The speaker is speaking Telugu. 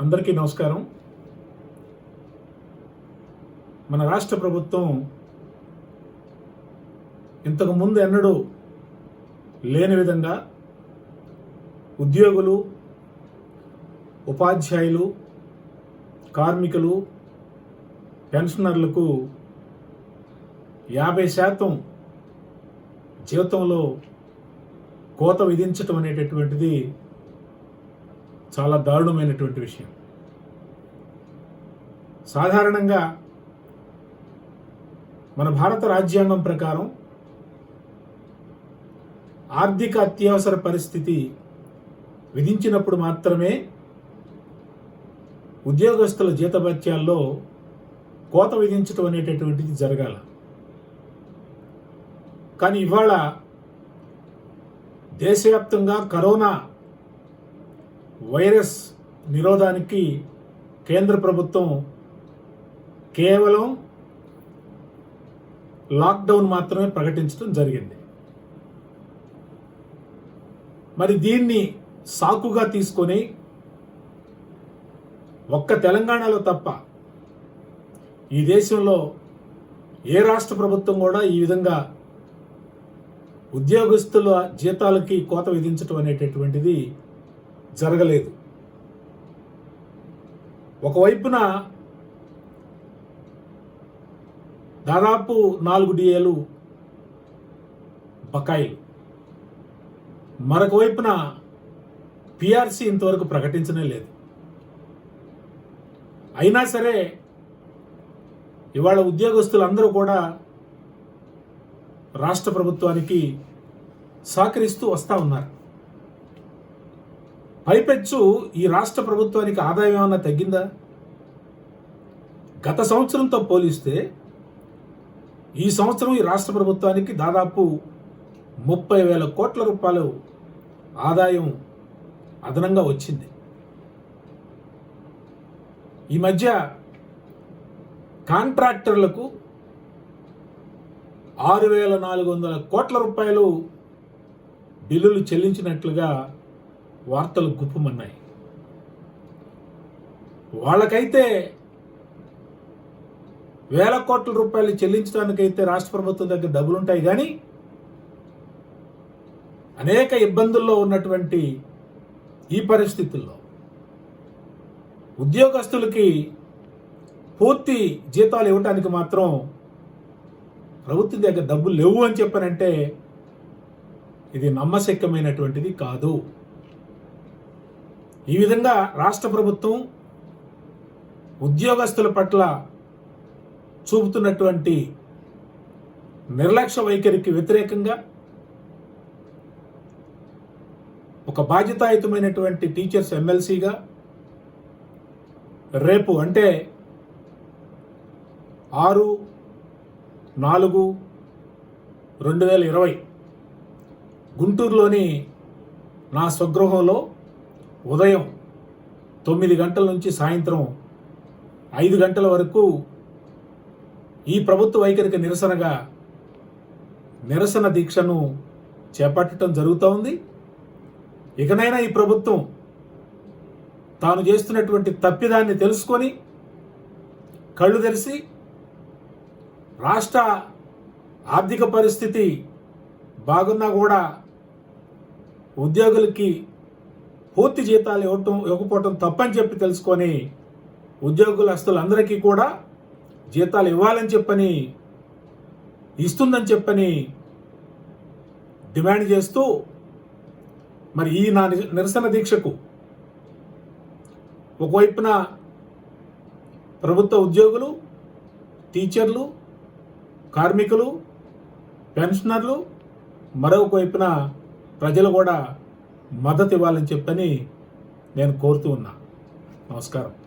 అందరికీ నమస్కారం. మన రాష్ట్ర ప్రభుత్వం ఇంతకు ముందు ఎన్నడూ లేని విధంగా ఉద్యోగులు ఉపాధ్యాయులు కార్మికులు పెన్షనర్లకు యాభై శాతం జీవితంలో కోత విధించటం అనేటటువంటిది చాలా దారుణమైనటువంటి విషయం. సాధారణంగా మన భారత రాజ్యాంగం ప్రకారం ఆర్థిక అత్యవసర పరిస్థితి విధించినప్పుడు మాత్రమే ఉద్యోగస్తుల జీతభత్యాల్లో కోత విధించడం అనేటటువంటిది జరగాల. కానీ ఇవాళ దేశవ్యాప్తంగా కరోనా వైరస్ నిరోధానికి కేంద్ర ప్రభుత్వం కేవలం లాక్డౌన్ మాత్రమే ప్రకటించడం జరిగింది. మరి దీన్ని సాకుగా తీసుకొని ఒక్క తెలంగాణలో తప్ప ఈ దేశంలో ఏ రాష్ట్ర ప్రభుత్వం కూడా ఈ విధంగా ఉద్యోగస్తుల జీతాలకి కోత విధించడం అనేటటువంటిది జరగలేదు. ఒకవైపున దాదాపు నాలుగు డిఏలు బకాయిలు. మరొక వైపున పిఆర్సీ ఇంతవరకు ప్రకటించనే లేదు. అయినా సరే ఇవాళ ఉద్యోగస్తులందరూ కూడా రాష్ట్ర ప్రభుత్వానికి సహకరిస్తూ వస్తూ ఉన్నారు. పైపెచ్చు ఈ రాష్ట్ర ప్రభుత్వానికి ఆదాయం ఏమన్నా తగ్గిందా? గత సంవత్సరంతో పోలిస్తే ఈ సంవత్సరం ఈ రాష్ట్ర ప్రభుత్వానికి దాదాపు ముప్పై వేల కోట్ల రూపాయలు ఆదాయం అదనంగా వచ్చింది. ఈ మధ్య కాంట్రాక్టర్లకు ఆరు వేల నాలుగు వందల కోట్ల రూపాయలు బిల్లులు చెల్లించినట్లుగా వార్తలు గుప్పమన్నాయి. వాళ్ళకైతే వేల కోట్ల రూపాయలు చెల్లించడానికైతే రాష్ట్ర ప్రభుత్వం దగ్గర డబ్బులు ఉంటాయి కానీ అనేక ఇబ్బందుల్లో ఉన్నటువంటి ఈ పరిస్థితుల్లో ఉద్యోగస్తులకి పూర్తి జీతాలు ఇవ్వటానికి మాత్రం ప్రభుత్వం దగ్గర డబ్బులు లేవు అని చెప్పానంటే ఇది నమ్మశక్యమైనటువంటిది కాదు. ఈ విధంగా రాష్ట్ర ప్రభుత్వం ఉద్యోగస్తుల పట్ల చూపుతున్నటువంటి నిర్లక్ష్య వైఖరికి వ్యతిరేకంగా ఒక బాధ్యతాయుతమైనటువంటి టీచర్స్ ఎమ్మెల్సీగా రేపు అంటే ఆరు నాలుగు రెండు వేల ఇరవై గుంటూరులోని నా స్వగృహంలో ఉదయం తొమ్మిది గంటల నుంచి సాయంత్రం ఐదు గంటల వరకు ఈ ప్రభుత్వ వైఖరికి నిరసనగా నిరసన దీక్షను చేపట్టడం జరుగుతూ ఉంది. ఇకనైనా ఈ ప్రభుత్వం తాను చేస్తున్నటువంటి తప్పిదాన్ని తెలుసుకొని కళ్ళు తెరిచి రాష్ట్ర ఆర్థిక పరిస్థితి బాగున్నా కూడా ఉద్యోగులకి పూర్తి జీతాలు ఇవ్వటం ఇవ్వకపోవటం తప్పని చెప్పి తెలుసుకొని ఉద్యోగులస్తులందరికీ కూడా జీతాలు ఇవ్వాలని చెప్పని ఇస్తుందని చెప్పని డిమాండ్ చేస్తూ మరి ఈ నా నిరసన దీక్షకు ఒకవైపున ప్రభుత్వ ఉద్యోగులు టీచర్లు కార్మికులు పెన్షనర్లు మరొక వైపున ప్రజలు కూడా మద్దతు ఇవ్వాలని చెప్పని నేను కోరుతూ ఉన్నా. నమస్కారం.